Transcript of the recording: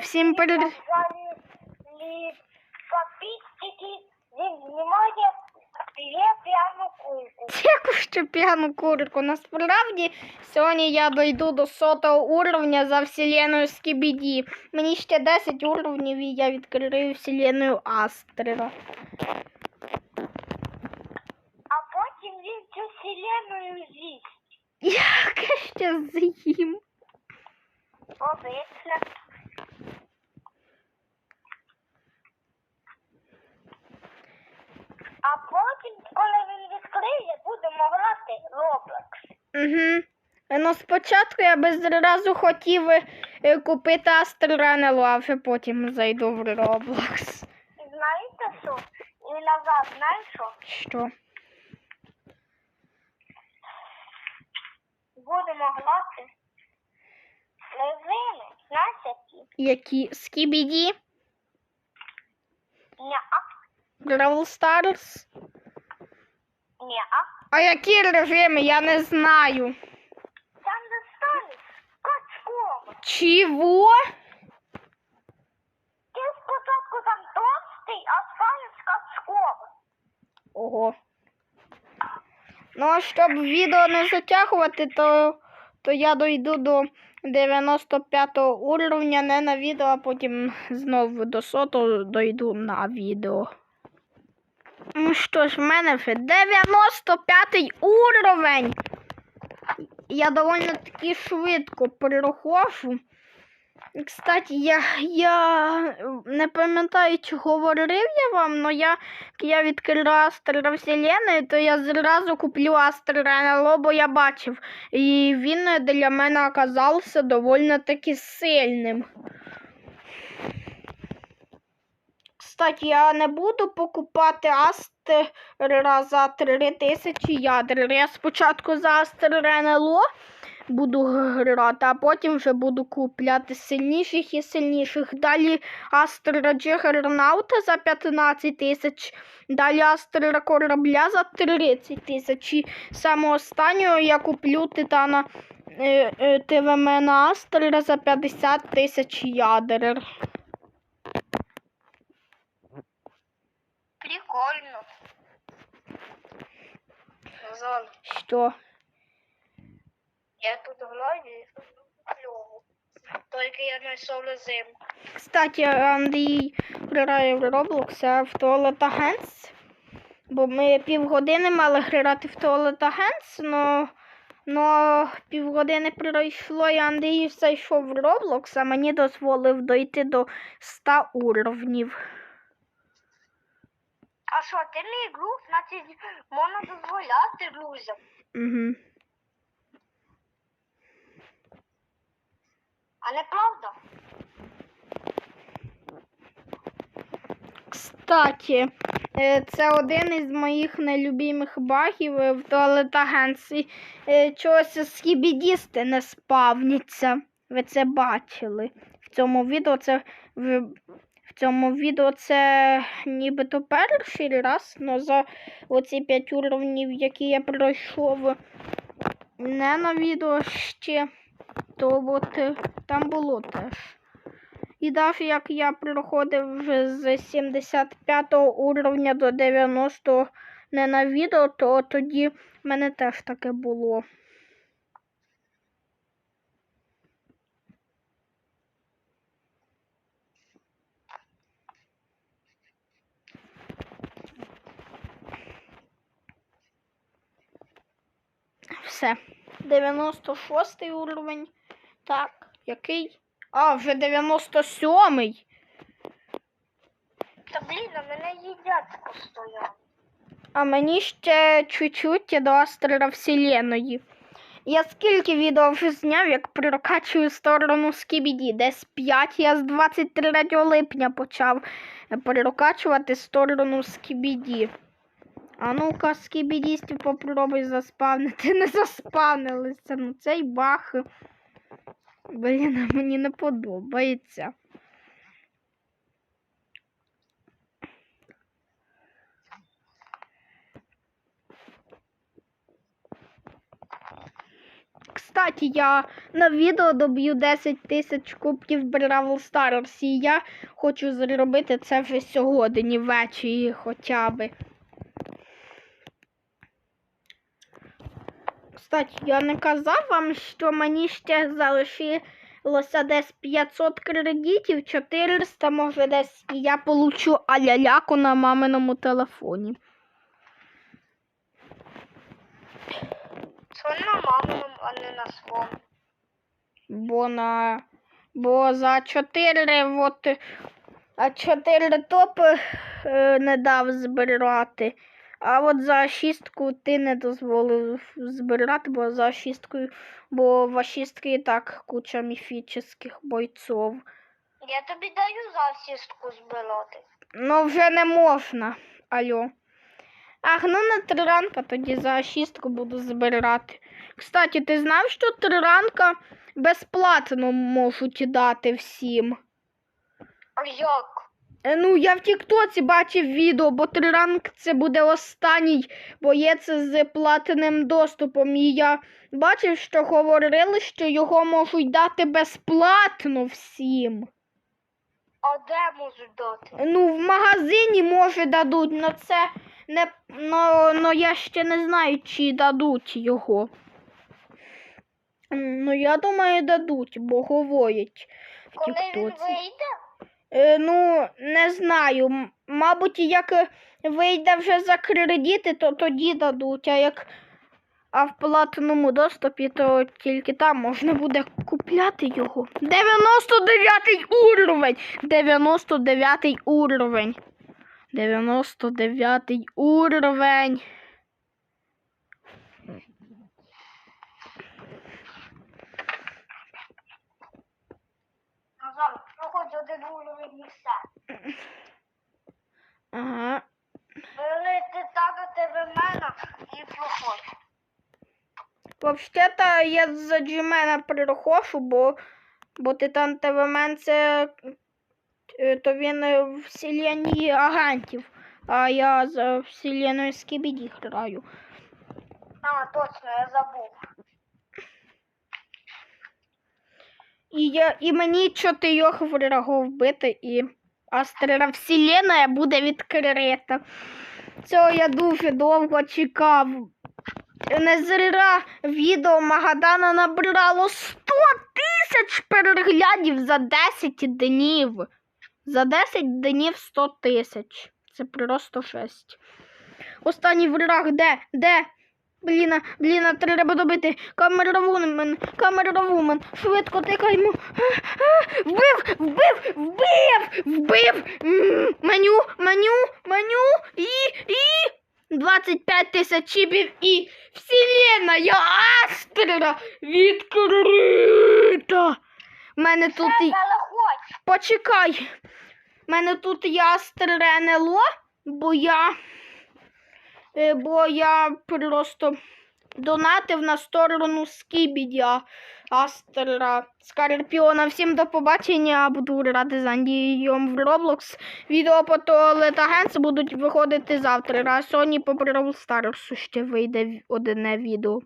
Всім привіт. Подписчики, день внимания, привет, кульку. П'яну курку. Насправді, сьогодні я дойду до сотого уровня за вселеною Скібіді. Мені ще 10 уровнів і я відкрию вселенную Астрера. А потім він цю вселенную з'їсть. Яке ще з'їм? Обично. А потім, коли він відкриє, будемо грати Roblox. Угу. Ну, спочатку я би зразу хотів е, купити Астренелу, а вже потім зайду в Roblox. Знаєте що? І назад, знаєш що? Що? Будемо грати левини, знаєш які? Які? Скібіді? Ня-а, Бравл Старс? ня-а. А які режими? Я не знаю. Там де станеш качком. Чого? Ти спочатку там товстий, а станеш качком. Ого. Ну, а щоб відео не затягувати, то, то я дойду до 95 уровня, не на відео, а потім знову до 100 дойду на відео. Ну що ж, в мене вже 95 уровень. Я доволі таки швидко переходжу. Кстати, я, я не пам'ятаю, чи говорив я вам, але як я відкрила Астера Вселенної, то я зразу куплю Астера бо я бачив. І він для мене оказався доволі таки сильним. Кстати, я не буду покупати Астера за 3000 ядер. Я спочатку за Астера НЛО буду грати, а потім вже буду купляти сильніших і сильніших. Далі Астера Джигернаута за 15 тисяч, далі Астера корабля за 30 тисяч. І саме останнього я куплю Титана е, е, ТВМ на Астера за 50 тисяч ядер. Прикольно. Зон, Що? я тут тут кльово. Тільки я знайшов зим. Кстати, Андрій грає в Roblox а в Toilet Agents, бо ми півгодини мали грати в Toilet Agents, но, но півгодини пройшло і Андрій зайшов в Roblox, а мені дозволив дойти до 100 уровнів. А що, ти не ігру, значить можна дозволяти друзям. Угу. А не правда? Кстати, е, це один із моїх нелюбимих багів е, в Agents. Е, Чогось скібідісти не спавняться. Ви це бачили. В цьому відео це в, цьому відео це нібито перший раз, але за оці 5 уровнів, які я пройшов не на відео ще, то от е, там було теж. І навіть як я проходив вже з 75 уровня до 90 не на відео, то тоді в мене теж таке було. Все. 96 уровень. Так, який? А, вже 97-й. Та блін, а мене їдять постійно. А мені ще чуть-чуть до Астера Вселеної. Я скільки відео вже зняв, як прокачую сторону Скібіді. Десь 5 я з 23 липня почав перекачувати сторону Скібіді. А ну-ка, скібідістів попробуй заспавнити. Не заспавнилися. Ну цей бах. Блін, мені не подобається. Кстати, я на відео доб'ю 10 тисяч кубків Бравл Старс, і я хочу зробити це вже сьогодні ввечері хоча би. Кстати, я не казав вам, що мені ще залишилося десь 500 кредитів, 400, може десь, і я получу аляляку на маминому телефоні. Що на маминому, а не на своєму. Бо на бо за 4 от а 4 топи е, не дав збирати. А от за шістку ти не дозволив збирати, бо за шісткою, бо в шістки і так куча міфічних бойців. Я тобі даю за сістку збирати. Ну вже не можна. Алло. Ах, ну на три ранка тоді за шістку буду збирати. Кстати, ти знав, що три ранка безплатно можуть дати всім? А як? Е, Ну, я в Тіктоці бачив відео, бо три ранк це буде останній боєць з платним доступом. І я бачив, що говорили, що його можуть дати безплатно всім. А де можуть дати? Ну, в магазині може дадуть, але це не ну, ну я ще не знаю, чи дадуть його. Ну, я думаю, дадуть, бо говорять в Коли він вийде? Е, ну, не знаю. Мабуть, як е, вийде вже за кредити, то тоді дадуть, а як а в платному доступі, то тільки там можна буде купляти його. 99 уровень! 99 уровень. 99 уровень. І все. Ага. Вилити ставити в мене і проходь. Взагалі-то я за Джимена перехожу, бо, бо Титан ТВМен це е, то він е, в вселенні агентів, а я за вселеною Скібіді граю. А, точно, я забув. І, я, і мені чотирьох врагов вбити, і Астра Вселенная буде відкрита. Цього я дуже довго чекав. Не зря відео Магадана набрало 100 тисяч переглядів за 10 днів. За 10 днів 100 тисяч. Це просто жесть. Останній враг де? Де? Бліна, бліна, треба добити. Камеравумен, камеравумен. Швидко тикаймо. Вбив, вбив, вбив, вбив. Меню, меню, меню і, і. 25 тисяч чіпів і вселенна я Астра відкрита. Мене тут і... Почекай. У мене тут я НЛО, бо я. Е, Бо я просто донатив на сторону Скібідя Астера, Скарпіона. Всім до побачення. Буду радий за в Roblox. Відео по Толетагенс будуть виходити завтра. А Соні по Brawl Stars ще вийде одне відео.